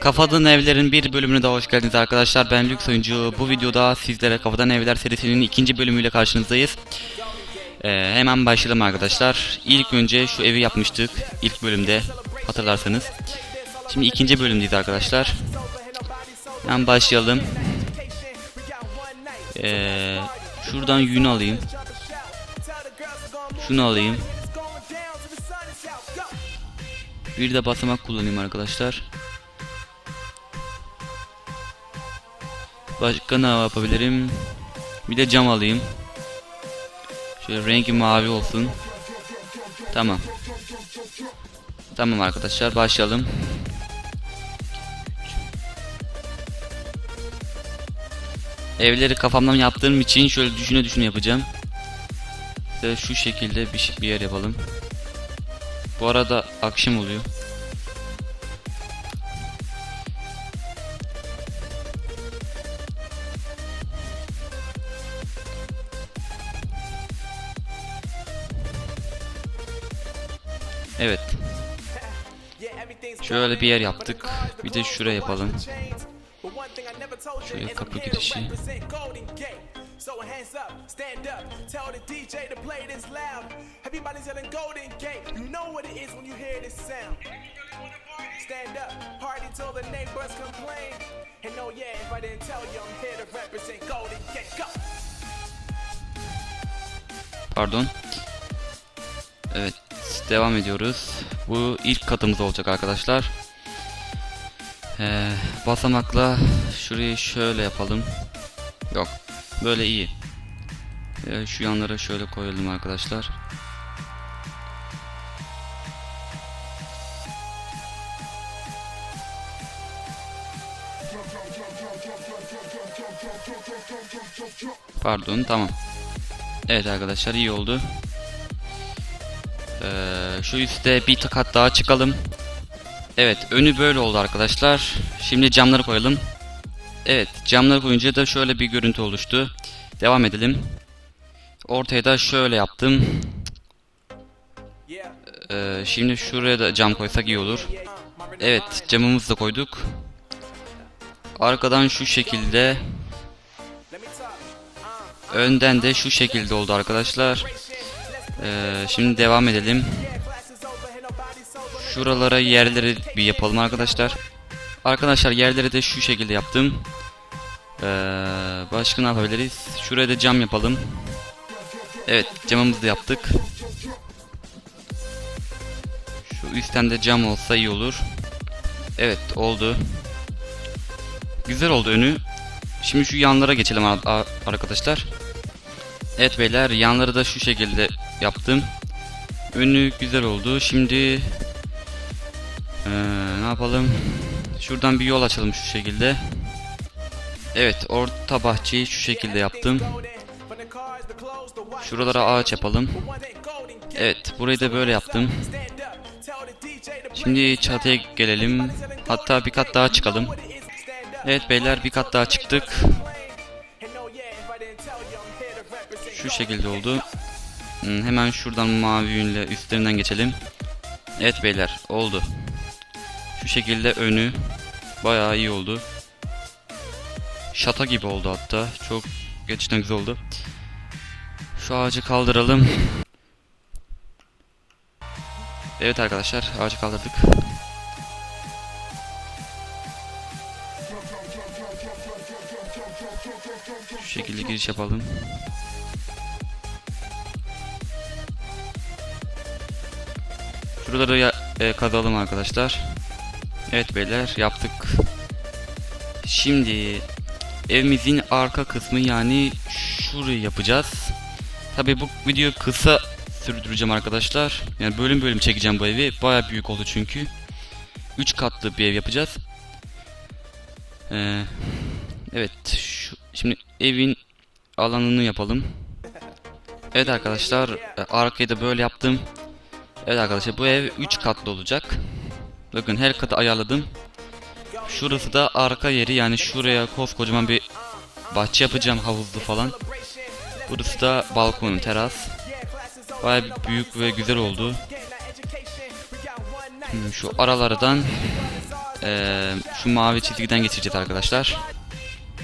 Kafadan Evler'in bir bölümüne daha hoş geldiniz arkadaşlar. Ben Lüks Oyuncu. Bu videoda sizlere Kafadan Evler serisinin ikinci bölümüyle karşınızdayız. Ee, hemen başlayalım arkadaşlar. İlk önce şu evi yapmıştık. ilk bölümde hatırlarsanız. Şimdi ikinci bölümdeyiz arkadaşlar. Hemen başlayalım. Ee, şuradan yün alayım. Şunu alayım. Bir de basamak kullanayım arkadaşlar. Başka ne yapabilirim? Bir de cam alayım. Şöyle rengi mavi olsun. Tamam. Tamam arkadaşlar başlayalım. Evleri kafamdan yaptığım için şöyle düşüne düşüne yapacağım. İşte şu şekilde bir, bir yer yapalım. Bu arada akşam oluyor. Evet. Şöyle bir yer yaptık. Bir de şuraya yapalım. Şöyle kapı girişi. So hands up, stand up, tell the DJ to play this loud. Everybody's yelling Golden Gate. You know what it is when you hear this sound. Stand up, party till the neighbors complain. And oh yeah, if I didn't tell you, I'm here to represent Golden Gate. Go! Pardon. Evet, devam ediyoruz. Bu ilk katımız olacak arkadaşlar. Ee, basamakla şurayı şöyle yapalım. Yok, böyle iyi. Ee, şu yanlara şöyle koyalım arkadaşlar. Pardon, tamam. Evet arkadaşlar iyi oldu. Ee, şu üstte bir kat daha çıkalım. Evet önü böyle oldu arkadaşlar. Şimdi camları koyalım. Evet camları koyunca da şöyle bir görüntü oluştu. Devam edelim. Ortaya da şöyle yaptım. Ee, şimdi şuraya da cam koysak iyi olur. Evet camımızı da koyduk. Arkadan şu şekilde. Önden de şu şekilde oldu arkadaşlar. Ee, şimdi devam edelim. Şuralara yerleri bir yapalım arkadaşlar. Arkadaşlar yerleri de şu şekilde yaptım. Ee, başka ne yapabiliriz? Şuraya da cam yapalım. Evet camımızı da yaptık. Şu üstten de cam olsa iyi olur. Evet oldu. Güzel oldu önü. Şimdi şu yanlara geçelim ar- ar- arkadaşlar. Evet beyler yanları da şu şekilde yaptım. Önü güzel oldu. Şimdi ee, ne yapalım? Şuradan bir yol açalım şu şekilde. Evet, orta bahçeyi şu şekilde yaptım. Şuralara ağaç yapalım. Evet, burayı da böyle yaptım. Şimdi çatıya gelelim. Hatta bir kat daha çıkalım. Evet beyler bir kat daha çıktık. Şu şekilde oldu. Hmm, hemen şuradan mavi yünle üstlerinden geçelim. Evet beyler oldu. Şu şekilde önü bayağı iyi oldu. Şata gibi oldu hatta. Çok gerçekten güzel oldu. Şu ağacı kaldıralım. Evet arkadaşlar ağacı kaldırdık. Şu şekilde giriş yapalım. Şuraları ya, e, kazalım arkadaşlar. Evet beyler yaptık. Şimdi evimizin arka kısmı yani şurayı yapacağız. Tabi bu videoyu kısa sürdüreceğim arkadaşlar. Yani bölüm bölüm çekeceğim bu evi. Baya büyük oldu çünkü. 3 katlı bir ev yapacağız. Ee, evet şu, şimdi evin alanını yapalım. Evet arkadaşlar e, arkayı da böyle yaptım. Evet arkadaşlar bu ev 3 katlı olacak. Bakın her katı ayarladım. Şurası da arka yeri yani şuraya koskocaman bir bahçe yapacağım havuzlu falan. Burası da balkon, teras. Baya büyük ve güzel oldu. Hmm, Şu aralardan eee, şu mavi çizgiden geçeceğiz arkadaşlar.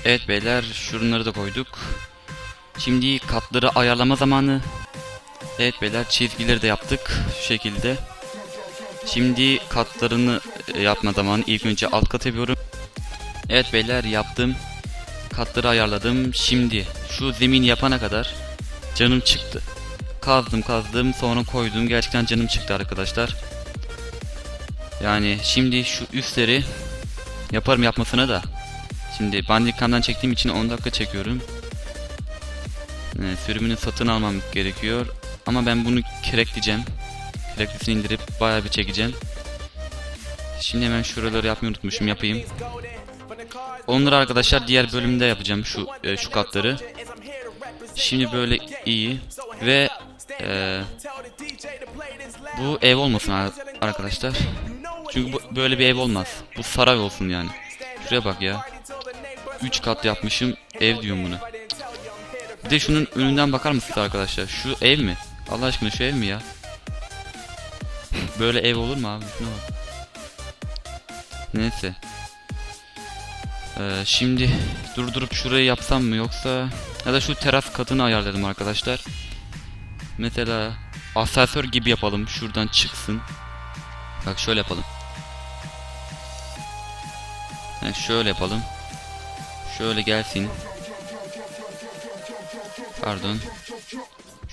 Evet beyler şunları da koyduk. Şimdi katları ayarlama zamanı. Evet beyler çizgileri de yaptık şu şekilde. Şimdi katlarını e, yapma zamanı. İlk önce alt kat yapıyorum. Evet beyler yaptım. Katları ayarladım. Şimdi şu zemin yapana kadar canım çıktı. Kazdım kazdım sonra koydum. Gerçekten canım çıktı arkadaşlar. Yani şimdi şu üstleri yaparım yapmasına da. Şimdi Bandicam'dan çektiğim için 10 dakika çekiyorum. Ee, sürümünü satın almam gerekiyor. Ama ben bunu cracklayacağım. Cracklisini indirip bayağı bir çekeceğim. Şimdi hemen şuraları yapmayı unutmuşum yapayım. Onları arkadaşlar diğer bölümde yapacağım şu e, şu katları. Şimdi böyle iyi ve e, bu ev olmasın ar- arkadaşlar. Çünkü bu, böyle bir ev olmaz. Bu saray olsun yani. Şuraya bak ya. 3 kat yapmışım ev diyorum buna. Bir de şunun önünden bakar mısınız arkadaşlar? Şu ev mi? Allah aşkına şu ev mi ya? Böyle ev olur mu abi? Şuna bak. Neyse. Ee, şimdi durdurup şurayı yapsam mı yoksa ya da şu teras katını ayarladım arkadaşlar. Mesela asansör gibi yapalım. Şuradan çıksın. Bak şöyle yapalım. Yani şöyle yapalım. Şöyle gelsin. Pardon.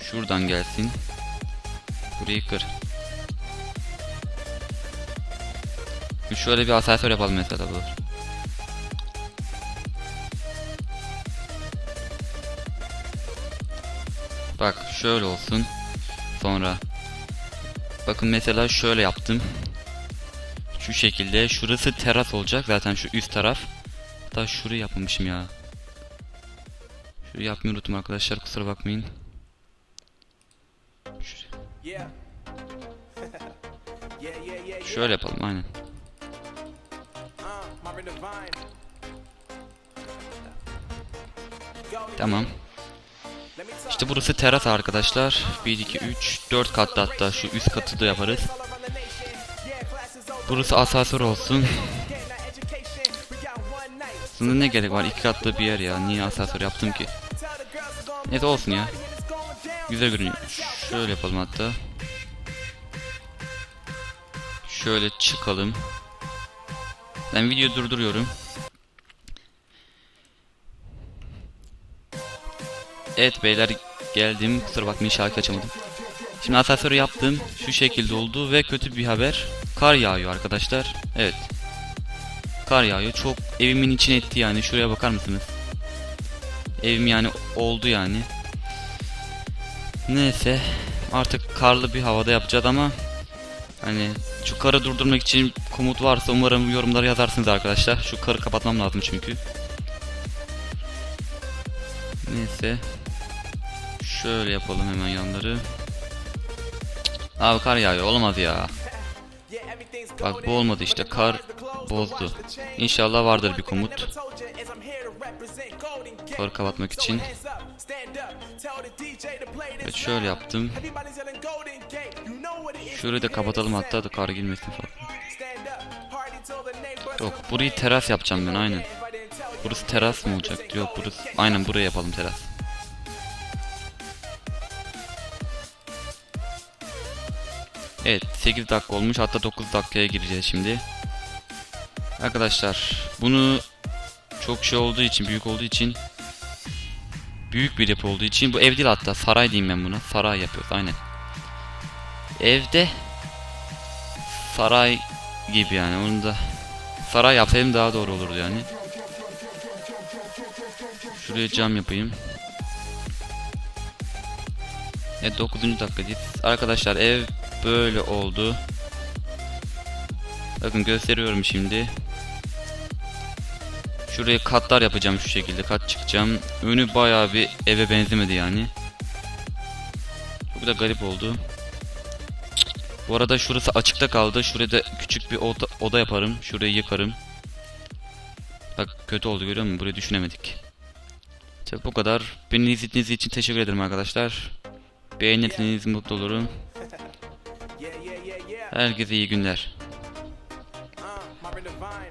Şuradan gelsin. Burayı kır. Şöyle bir asansör yapalım mesela bu. Bak şöyle olsun. Sonra bakın mesela şöyle yaptım. Şu şekilde. Şurası teras olacak zaten şu üst taraf. Hatta şurayı yapmamışım ya. Şurayı yapmayı unuttum arkadaşlar kusura bakmayın. Şöyle yapalım aynen. Tamam. İşte burası teras arkadaşlar. 1, 2, 3, 4 katlı hatta şu üst katı da yaparız. Burası asansör olsun. Aslında ne gerek var? İki katlı bir yer ya. Niye asansör yaptım ki? Neyse olsun ya. Güzel görünüyor. Şöyle yapalım hatta. Şöyle çıkalım. Ben videoyu durduruyorum. Evet beyler geldim. Kusura bakmayın şarkı açamadım. Şimdi asansörü yaptım. Şu şekilde oldu ve kötü bir haber. Kar yağıyor arkadaşlar. Evet. Kar yağıyor. Çok evimin içine etti yani. Şuraya bakar mısınız? Evim yani oldu yani. Neyse artık karlı bir havada yapacağız ama hani şu karı durdurmak için komut varsa umarım yorumlara yazarsınız arkadaşlar. Şu karı kapatmam lazım çünkü. Neyse. Şöyle yapalım hemen yanları. Abi kar yağıyor olamaz ya. Bak bu olmadı işte kar bozdu. İnşallah vardır bir komut. Karı kapatmak için. Evet şöyle yaptım. Şurayı da kapatalım hatta da kar girmesin falan. Yok burayı teras yapacağım ben aynen. Burası teras mı olacak? Yok burası. Aynen buraya yapalım teras. Evet 8 dakika olmuş hatta 9 dakikaya gireceğiz şimdi. Arkadaşlar bunu çok şey olduğu için büyük olduğu için büyük bir yapı olduğu için bu ev değil hatta saray diyeyim ben buna. Saray yapıyoruz aynen. Evde saray gibi yani onu da saray yapsaydım daha doğru olurdu yani. Şuraya cam yapayım. Evet 9. dakikadayız. Arkadaşlar ev böyle oldu. Bakın gösteriyorum şimdi. Şuraya katlar yapacağım şu şekilde kat çıkacağım. Önü bayağı bir eve benzemedi yani. Çok da garip oldu. Bu arada şurası açıkta kaldı. Şuraya da küçük bir oda, oda yaparım. Şurayı yıkarım. Bak kötü oldu görüyor musun? Burayı düşünemedik. İşte bu kadar. Beni izlediğiniz için teşekkür ederim arkadaşlar. Beğenirseniz mutlu olurum. Herkese iyi günler.